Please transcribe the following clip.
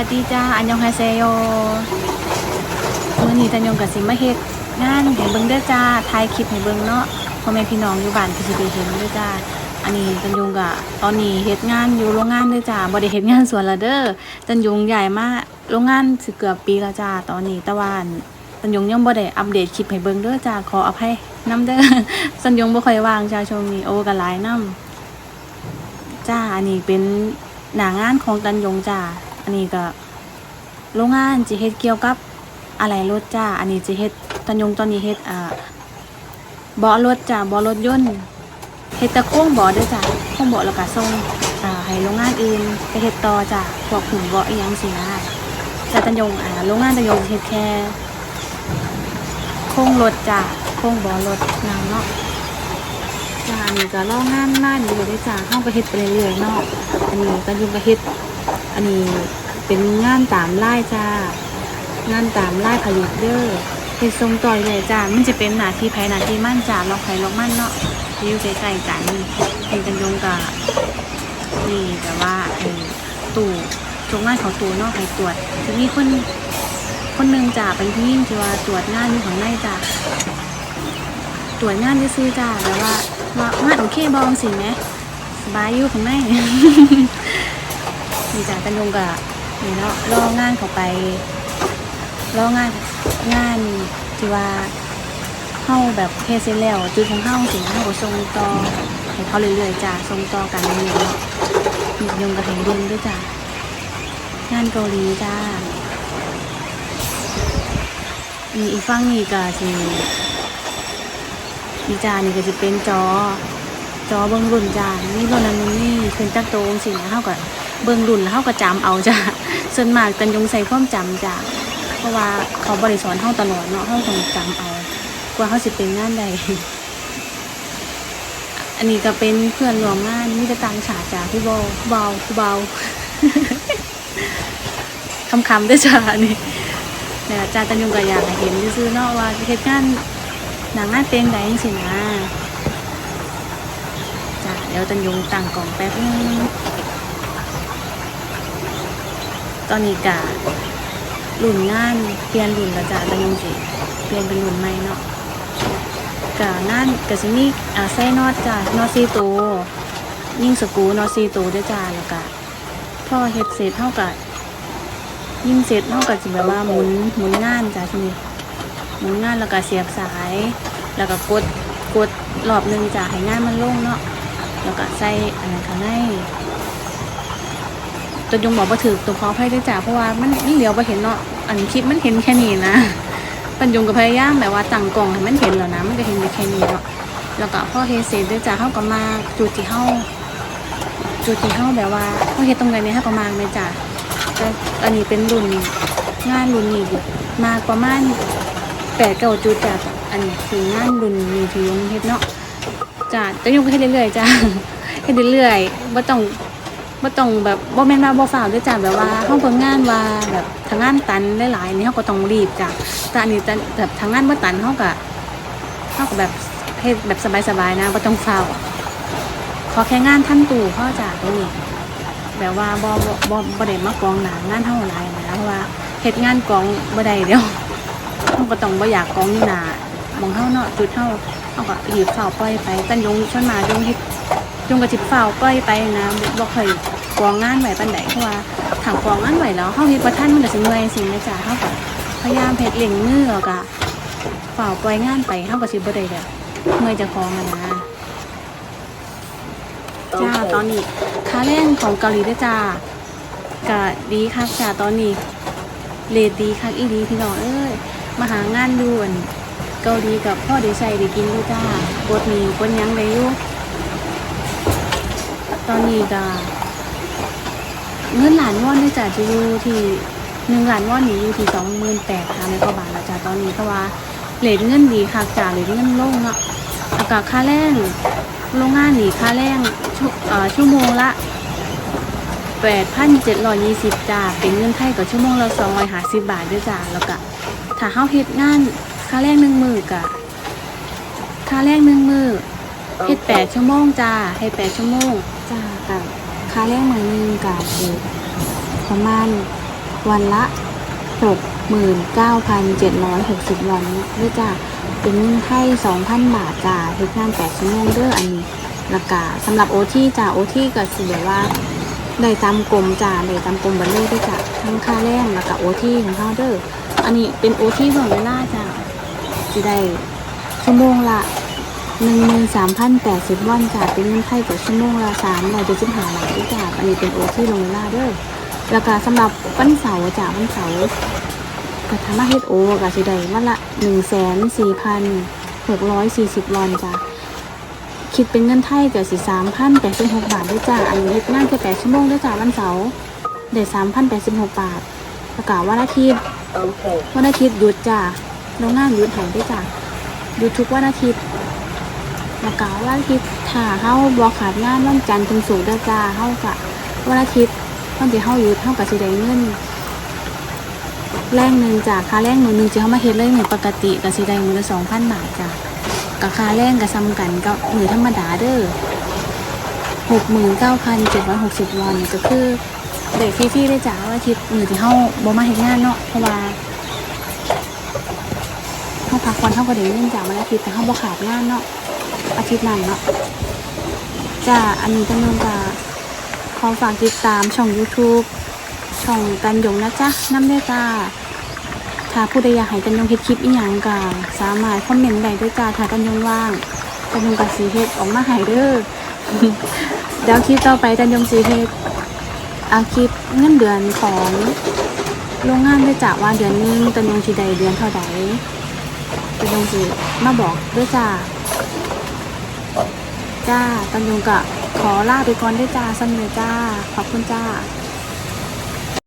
วัสดีจ้า อันยองฮาเซโยมือนี้ตันยงกับสิมาเฮ็ดงานให้เบิ่งเด้อจ้าถ่ายคลิปให้เบิ่งเนาะพ่อแม่พี่น้องอยู่บ้านก็สิได้เห็นเด้อจ้า อันนี้ตันยงก็ตอนนี้เฮ็ดงานอยู่โรงงานเด้อจ้าบ่ได้เฮ็ดงานสวนละเด้อตันยงย้ายมากโรงงานสิเกือบปีแล้วจ้า ตอนนี้ต่ว่าอันตันยงยังบ่ได้อัปเดตคลิปให้เบิ่งเด้อจ้าขออภัยนํเด้อตันยงบ่ค่อยว่างจ้าช่วงนี้โอ้ก็หลายนํจ้าอันนี้เป็นหน้างานของตันยงจ้า อันนี้ก็โรงงานจะเฮ็ดเกี่ยวกับอะไรรถจ้า อันนี้จะเฮ็ดตันยงตอนนี้เฮ็ดอ่าเบาะรถจ้าเบาะรถยนต์เฮ็ดตะโค้งเบาะด้อจ้าโค้งเบาะแล้วก็ส่งอ่าให้โรงงานอื่นไปเฮ็ดต่อจ้าพวกหุ่มเบาะอีหยังสินะแต่ตันยงอ่าโรงงานตันยงเฮ็ดแค่โค้งรถจ้าโค้งเบาะรถนางเนาะจ้าอันนี้ก็ลองงานมาดีเลยด้อจ้าเฮาก็เฮ็ดไปเรื่อยๆเนาะอันนี้ตันยงก็เฮ็ด อันนี้เป็นงานตามไล่จ้างานตามไล่ผลิตเด้อเฮ็ดทรงต่อยเลยจ้ามันจะเป็นหน้าที่ภายหน้าที่มั่นจ้าล็อกไผล็อกมั่นเนาะที่อยู่ใกล้ๆกันเห็นกันยงกะนี่แต่ว่าไอ้ตู่ตรงงานของตู่เนาะให้ตรวจจะมีคนคนหนึ่งจ้าเป็นผู้หญิงที่ว่าตรวจงานอยู่ข้างในจ้าตรวจงานซื่อจ้าแต่ว่าว่างานโอเคบอลสิแหมสบายอยู่ข้างใน มีจากกันยงกับนี่เนาะรองานเขาไปรองานงานที่ว่าเข้าแบบเทเสร็จแล้วจุดของเข้าสินะเข้าก็ส่งต่อให้เขาเรื่อยๆจ้าส่งต่อกันเรื่อยๆเนาะมียงกับห็นเด่นด้วยจ้างานเกาหลีจ้ามีอีกฝั่งนี่ก็สิอีจานี่ก็จะเป็นจอ จอเบิ้งรุ่นจานนี่รุ่นนั้นนี่ขึ้นจักโตงสินะเท่ากับ เบิ้งรุ่นแล้วเท่ากับจำเอาจ้าส่วนมากตันยงใส่ความจำจ้าเพราะว่าเขาบริสอนเท่าตลอดเนาะเท่าต้องจำเอา กว่าเขาสิเป็นงานใดอันนี้ก็เป็นเพื่อนรวมงานมีแต่ตังฉาจ้าพี่เบาเบาผู้เบาคำคำๆด้วยจ้านี่เนี่ยจ้าตันยงก็อยากเห็นซื่อเนาะว่าเหตุการณ์หนังงานเพลงใดจังสินะจ้ะเดี๋ยวตันยงตั้งกล่องแป๊บนึง ตอนนี้กะรุ่นงานเปลี่ยนรุ่นล้วจ้ะตันยุงสิเปลี่ยนเป็นรุ่นใหม่เนาะกะงานกะสิมีอ่าใส่นอตจ้ะนอซีตัวยิ่งสกูนอซีตัวด้วยจ้ะแล้วกะพ่อเฮ็ดเสร็จเท่ากับยิ่งเสร็จเท่ากับสิแบบว่าหมุนหมุนงานจ้ะทีนี้หมุนงานแล้วก็เสียบสาย แล้วก็กดกดรอบหนึ่งจ้ะให้งานมันลงเนาะแล้วก็ใส่อันนั้นข้างใน ตัวยงบอกว่าถือตัวขอให้ด้วยจ้ะเพราะว่ามันมันเหลียวไปเห็นเนาะอันคลิปมันเห็นแค่นี้นะปัญญงก็พยายามแบบว่าตั้งกล่องให้มันเห็นแล้วนะ มันก็เห็นแค่นี้เนาะแล้วก็พ่อเฮเสร็จด้วยจ้ะเฮาก็มาจุดที่เฮาจุดที่เฮาแบบว่าเฮาเฮตรงไหนเนี่ยเฮาก็มาเลยจ้ะแต่อันนี้เป็นรุ่นงานรุ่นนี้มาประมาณแปดเก้าจุดจ้ะอันนี้คืองานรุ่นนี้ที่ยงเฮ็ดเนาะจ้ะจะยงไปเรื่อยๆจ้ะให้เรื่อยๆบ่ต้อง บ่ต้องแบบบ่แม่นว่าบ่ฝ่าวด้วยจ้ะแบบว่าเฮาเบิ่งงานว่าแบบทางงานตันหลายๆนี่เฮาก็ต้องรีบจ้ะแต่อันนี้แต่แบบทางงานบ่ตันเฮาก็เฮาก็แบบเฮ็ดแบบสบายๆนะบ่ต้องฝ่าวขอแค่งานทันตู่พ่อจ้ะตรงนี้แบบว่าบ่บ่บ่บ่ได้มากองหนางานเฮาหลายนะเพราะว่าเฮ็ดงานกองบ่ได้เดี๋ยวเฮาก็ต้องบ่อยากกองอยู่หนามองเฮาเนาะจุดเฮาเขาก็หยิบเฝ้าปล่อยไปตันยงชนมายงเฮ็ด ยงกระจิบเฝ้าปล่อยไปนะบ่เคยกองงานไหวปานใดเพราะว่าถังกองงานไหวแล้วเฮาเฮ็ดบ่ทันมันก็สิเมื่อยสิแม่จ้าเฮาก็พยายามเฮ็ดเลี้ยงมือแล้วก็เฝ้าปล่อยงานไปเฮาก็สิบ่ได้แบบเมื่อยจะของอะนะจ้าตอนนี้ค่าแรงของเกาหลีด้อจ้าก็ดีคักจ้าตอนนี้เรทดีคักอีดีพี่น้องเอ้ยมาหางานด่วนเกาหลีกับพ่อได้ใส่ได้กินด้วยจ้ากดหนีกดยังได้อยู่ ตอนนี้ก็เงินหลานว่อนด้วยจ้ะจะอยู่ที่หนึ่งหลานว่อนนี่อยู่ที่สองหมื่นแปดค่ะในกว่าบาทแล้วจ้ะตอนนี้เพราะว่าเลทเงินดีค่ะจ้ะเลทเงินลงเนาะอากาศค่าแรงโรงงานหนีค่าแรงชั่วเอ่อชั่วโมงละแปดพันเจ็ดร้อยยี่สิบจ้าเป็นเงินไทยกับชั่วโมงละสองร้อยห้าสิบบาทด้วยจ้าแล้วก็ถ้าเฮาเฮ็ดงานค่าแรงหนึ่งมือกะค่าแรงหนึ่งมือเฮ็ดแปดชั่วโมงจ้าเฮ็ดแปดชั่วโมง จ้ากับค่าแรงมือหนึ่งกะคือประมาณวันละหกหมื่นเก้าพันเจ็ดร้อยหกสิบวันด้วยจ้าเป็นเงินให้สองพันบาทจ้าเฮ็ดงานแปดชั่วโมงเด้ออันนี้ล้วก็สำหรับโอที่จ้าโอที่ก็สิแบบว่าได้ตามกลมจ้าได้ตามกลมบัลเล่ด้วยจ้ะทั้งค่าแรงแล้วก็โอที่ของเขาเด้ออันนี้เป็นโอที่ของเวลาจ้าจะได้ชั่วโมงละ หนึ่งหมื่นสามพันแปดสิบวันจ้าเป็นเงินไทยต่อชั่วโมงละสามร้อยเจ็ดสิบห้าบาทด้วยจ้าอันนี้เป็นโอที่ลงเวลาเด้อแล้วก็สำหรับวันเสาร์จ้าวันเสาร์ก็ทำมาเฮ็ดโอก็สิได้วันละหนึ่งแสนสี่พันหกร้อยสี่สิบวันจ้าคิดเป็นเงินไทยก็สิสามพันแปดสิบหกบาทด้วยจ้าอันนี้เฮ็ดงานแค่แปดชั่วโมงด้วยจ้าวันเสาร์ได้สามพันแปดสิบหกบาทแล้วก็วันอาทิตย์ Okay. วันอาทิตย์หยุดจ้าโรงงานหยุดใหายด้วยจ้าหยุดทุกวันอาทิตย์ แล้วก็วันอาทิตย์ถ้าเฮาบ่ขาดงานวันจันทร์ถึงศุกร์ด้จ้าเฮาก็วันอาทิตย์วันที่เฮาหยุดเฮาก็สิได้เงินแรงหนึ่งจ้าค่าแรงหนึ่งหนึ่งจะเฮามาเฮ็ดเลยเหมือนปกติก็สิได้มื้อละสองพันบาทจ้ากับค่าแรงกับซ้ำกันก็มือธรรมดาเด้อหกหมื่นเก้าพันเจ็ดร้อยหกสิบวันก็คือเด็กฟรีๆได้จ้าว่าอาทิตย์มือที่เฮาบ่มาเฮ็ดงานเนาะเพราะว่าเฮาพักวันเฮาก็ได้เงินจากวันอาทิตย์แต่เฮาบ่ขาดงานเนาะ อาทิตย์นั้นเนาะจ้าอันนี้จำนวนก็ขอฝากติดตามช่อง YouTube ช่องกันยงนะจ๊ะน้ำเด้จ้าถ้าผู้ใดอยากให้กันยงเฮ็ดคลิปอีหยังก็สามารถคอมเมนต์ได้ด้วยจ้าถ้ากันยงว่างกันยงก็สีเฮ็ดออกมาให้เด้อเดี๋ยวคลิปต่อไปกันยงสีเฮ็ดอาคลิปเงินเดือนของโรงงานด้วยจ้าว่าเดือนนึงกันยงสิได้เดือนเท่าใดกันยงสิมาบอกด้วยจ้า จ้าตันยงกะขอลาไปก่อนด้วยจ้าสนเลยจ้า ขอบคุณจ้า